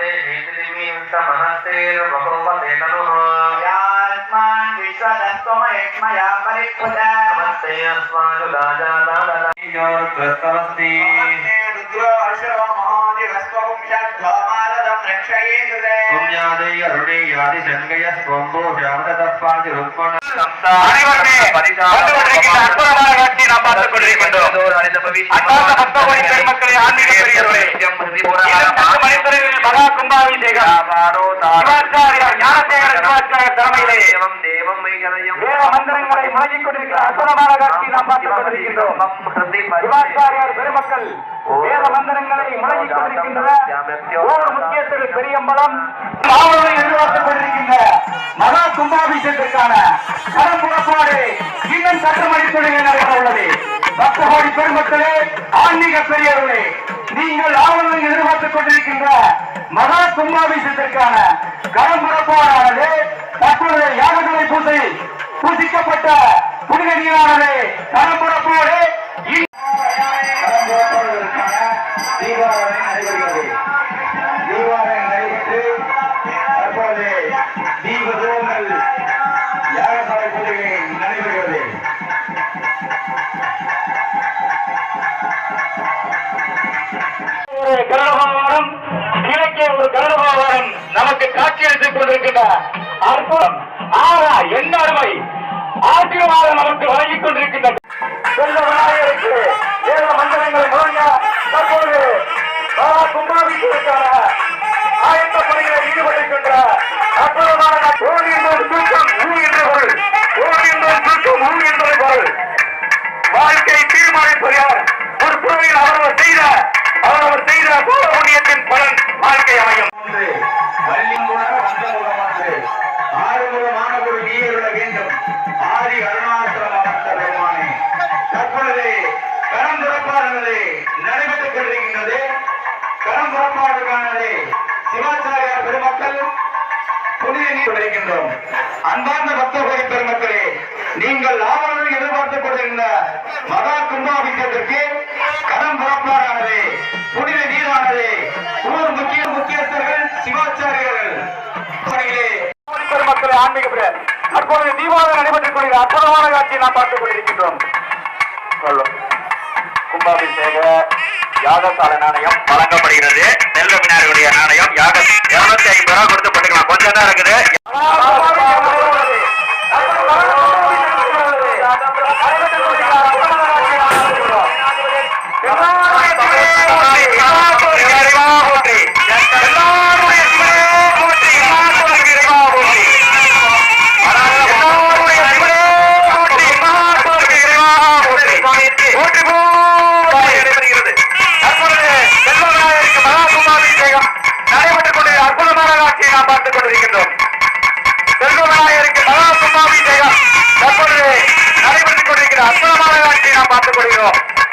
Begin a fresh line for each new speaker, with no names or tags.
से ीर्मिंसमनसेर्बहुमते ननुः यात्मान् विश्वदत्तो यक्ष्मया அன்பார்ந்த பக்தகோடி பெருமக்களே சிவாச்சாரியார் ஞானசேகர சிவாச்சாரியர். தலைமையிலே வேத மந்திரங்களை முழங்கிக் கொண்டிருக்கிற அற்புதமான காட்சியை நாம் பார்த்துக் கொண்டிருக்கின்றோம். சிவாச்சாரியார் பெருமக்கள் வேத மந்திரங்களை முழங்கிக் கொண்டிருக்கின்றனர் ஓர் முக்கியத்தில் பெரியம்பலம் எதிர்பார்த்துக் கொண்டிருக்கின்ற மகா கும்பாபிஷேகத்திற்கான கடன் புறப்பாடு இன்னும் சற்று மணித்துறையில் நடைபெற உள்ளது. பக்தகோடி பெருமக்களே ஆன்மீக பெரியவர்களே நீங்கள் ஆவலுடன் எதிர்பார்த்துக் கொண்டிருக்கின்ற மகா கும்பாபிஷேகத்திற்கான களம் புறப்பாடானது மகா ஆயத்த பணிகளில் ஈடுபட்டிருக்கின்ற அற்புதமான ஓர் என்பது தூக்கம் ஊ என்ற பொருள் ஓர் என்பது தூக்கம் ஊ என்பது பொருள் வாழ்க்கை தீர்மானிப்பது யார் ஒரு கோவில் அவரவர் செய்த அவரவர் செய்த பூர்வ புண்ணியத்தின் பலன் வாழ்க்கை அமையும்.
வள்ளிங்குணர வந்தமுகமானது ஆறுமுகமான நீங்கள் ஆவலுடன் எதிர்பார்த்துக் கொண்டிருந்த மகா கும்பாபிஷேகத்திற்கு கரம் புறப்பாடானது புனித நீரானது ஊர் முக்கிய முக்கியஸ்தர்கள் சிவாச்சாரியர்கள். பணியிலே
பெருமக்களை ஆன்மீக பிரியர் தீபாவளி நடைபெற்றுக் கொள்கிற அற்புதமான காட்சியை நாம் பார்த்துக் கொண்டிருக்கின்றோம். கும்பாபிஷேக யாகசால நாணயம் வழங்கப்படுகிறது. செல்வ நாணயம் யாக இருநூத்தி ஐம்பது ரூபாய் கொடுத்து பண்ணிக்கலாம் கொஞ்சம் தான் இருக்குது. அற்புதமான காட்சியை நாம் பார்த்துக் கொள்கிறோம்.